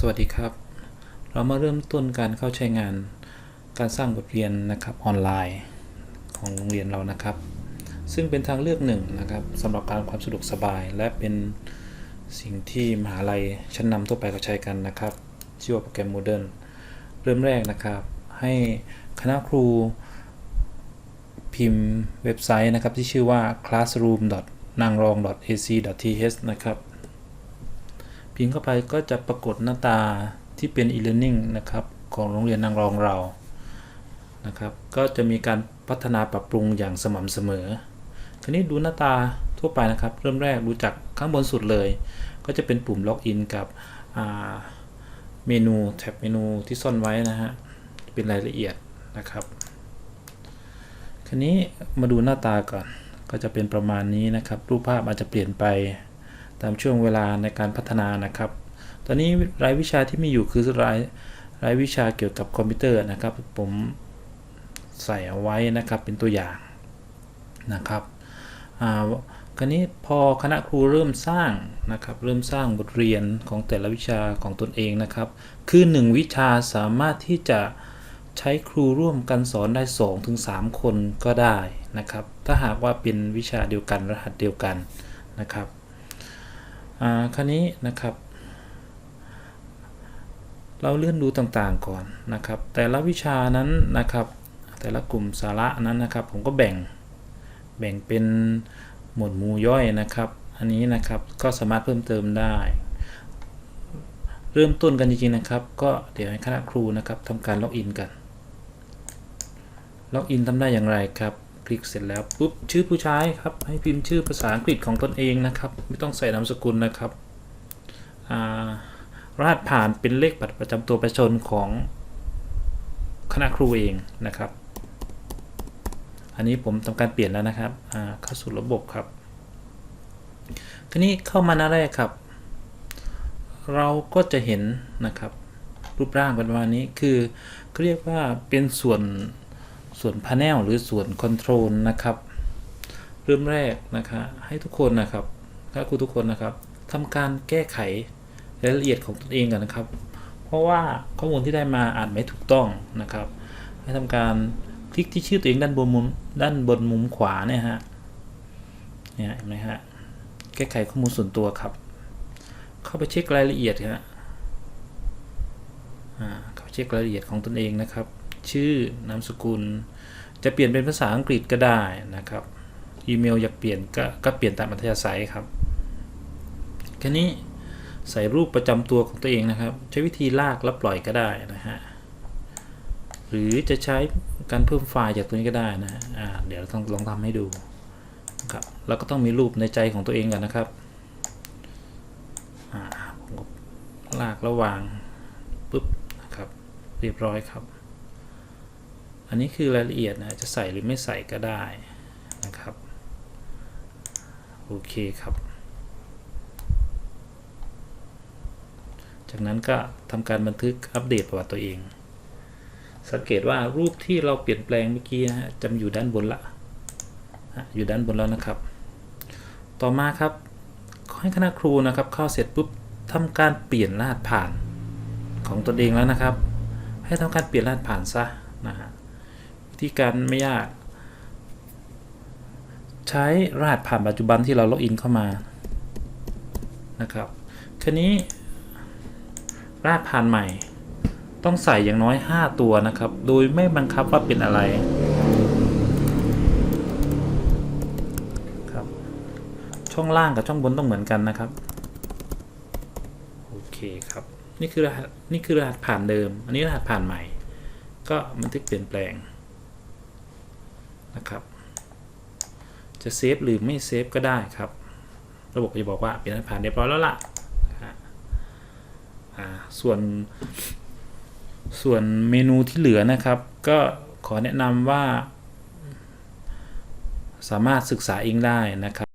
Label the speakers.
Speaker 1: สวัสดีครับ เรามาเริ่มต้นการเข้าใช้งานการสร้างบทเรียนนะครับออนไลน์ของโรงเรียนเรานะครับ ซึ่งเป็นทางเลือกหนึ่งนะครับสำหรับการความสะดวกสบาย และเป็นสิ่งที่มหาลัยชั้นนำทั่วไปเขาใช้กันนะครับชื่อว่าโปรแกรม Moodle เริ่มแรกนะครับ ให้คณะครูพิมพ์เว็บไซต์นะครับที่ชื่อว่า classroom n a n g r o n g ac th นะครับ พิมพ์เข้าไปก็จะปรากฏหน้าตาที่เป็น e-learning นะครับของโรงเรียนนางรองเรานะครับ ก็จะมีการพัฒนาปรับปรุงอย่างสม่ำเสมอคราวนี้ดูหน้าตาทั่วไปนะครับ เริ่มแรกดูจากข้างบนสุดเลย ก็จะเป็นปุ่มล็อกอินกับเมนูแท็บเมนูที่ซ่อนไว้นะฮะ เป็นรายละเอียดนะครับคราวนี้มาดูหน้าตาก่อน ก็จะเป็นประมาณนี้นะครับ รูปภาพอาจจะเปลี่ยนไป ตามช่วงเวลาในการพัฒนานะครับ ตอนนี้รายวิชาที่มีอยู่คือรายรายวิชาเกี่ยวกับคอมพิวเตอร์นะครับ ผมใส่เอาไว้นะครับเป็นตัวอย่างนะครับอ่าคราวนี้พอคณะครูเริ่มสร้างนะครับเริ่มสร้างบทเรียนของแต่ละวิชาของตนเองนะครับ คือ 1 วิชาสามารถที่จะใช้ครูร่วมกันสอนได้2ถึง3คนก็ได้นะครับ ถ้าหากว่าเป็นวิชาเดียวกันรหัสเดียวกันนะครับ อ่าคราวนี้นะครับ เราเลื่อนดูต่างๆก่อนนะครับ แต่ละวิชานั้นนะครับ แต่ละกลุ่มสาระนั้นนะครับ ผมก็แบ่งแบ่งเป็นหมวดหมู่ย่อยนะครับ อันนี้นะครับก็สามารถเพิ่มเติมได้ เริ่มต้นกันจริงๆนะครับ ก็เดี๋ยวให้คณะครูนะครับทำการล็อกอินกัน ล็อกอินทำได้อย่างไรครับ คลิกเสร็จแล้วปุ๊บชื่อผู้ใช้ครับ ให้พิมพ์ชื่อภาษาอังกฤษของตนเองนะครับ ไม่ต้องใส่นามสกุลนะครับรหัสผ่านเป็นเลขบัตรประจำตัวประชาชนของคณะครูเองนะครับ อันนี้ผมทำการเปลี่ยนแล้วนะครับเข้าสู่ระบบครับ ทีนี้เข้ามาหน้าแรกครับ เราก็จะเห็นนะครับ รูปร่างเป็นประมาณนี้คือเรียกว่าเป็นส่วน ส่วนพาเนลหรือส่วนคอนโทรลนะครับเริ่มแรกนะครับให้ทุกคนนะครับคณะครูทุกคนนะครับทำการแก้ไขรายละเอียดของตนเองกันนะครับ เพราะว่าข้อมูลที่ได้มาอาจไม่ถูกต้องนะครับ ให้ทำการคลิกที่ชื่อตัวเองด้านบนมุมด้านบนมุมขวาเนี่ยฮะเนี่ยเห็นไหมฮะแก้ไขข้อมูลส่วนตัวครับ เข้าไปเช็ครายละเอียดฮะอ่าเข้าเช็ครายละเอียดของตนเองนะครับ ชื่อนามสกุล จะเปลี่ยนเป็นภาษาอังกฤษก็ได้นะครับอีเมลอยากเปลี่ยนก็ก็เปลี่ยนตามอัธยาศัยครับแค่นี้ใส่รูปประจำตัวของตัวเองนะครับ ใช้วิธีลากแล้วปล่อยก็ได้นะฮะหรือจะใช้การเพิ่มไฟล์จากตัวนี้ก็ได้นะฮะเดี๋ยวต้องลองทำให้ดูครับแล้วก็ต้องมีรูปในใจของตัวเองกันนะครับลากระหว่างปุ๊บนะครับ เรียบร้อยครับ อันนี้คือรายละเอียดนะจะใส่หรือไม่ใส่ก็ได้นะครับ โอเคครับ จากนั้นก็ทำการบันทึกอัปเดตประวัติตัวเอง สังเกตว่ารูปที่เราเปลี่ยนแปลงเมื่อกี้นะฮะจะอยู่ด้านบนละ อยู่ด้านบนแล้วนะครับ ต่อมาครับให้คณะครูนะครับเข้าเสร็จปุ๊บทำการเปลี่ยนรหัสผ่านของตนเองแล้วนะครับ ให้ทำการเปลี่ยนรหัสผ่านซะนะฮะ วิธีการไม่ยาก ใช้รหัสผ่านปัจจุบันที่เราล็อกอินเข้ามานะครับคันนี้รหัสผ่านใหม่ ต้องใส่อย่างน้อย 5 ตัวนะครับ โดยไม่บังคับว่าเป็นอะไรครับช่องล่างกับช่องบนต้องเหมือนกันนะครับโอเคครับนี่คือรหัสนี่คือรหัสผ่านเดิม อันนี้รหัสผ่านใหม่ ก็บันทึกเปลี่ยนแปลง นะครับ จะเซฟหรือไม่เซฟก็ได้ครับ ระบบจะบอกว่าเป็นรหัสผ่านเรียบร้อยแล้วล่ะส่วนส่วนเมนูที่เหลือนะครับ ก็ขอแนะนำว่า สามารถศึกษาเองได้นะครับ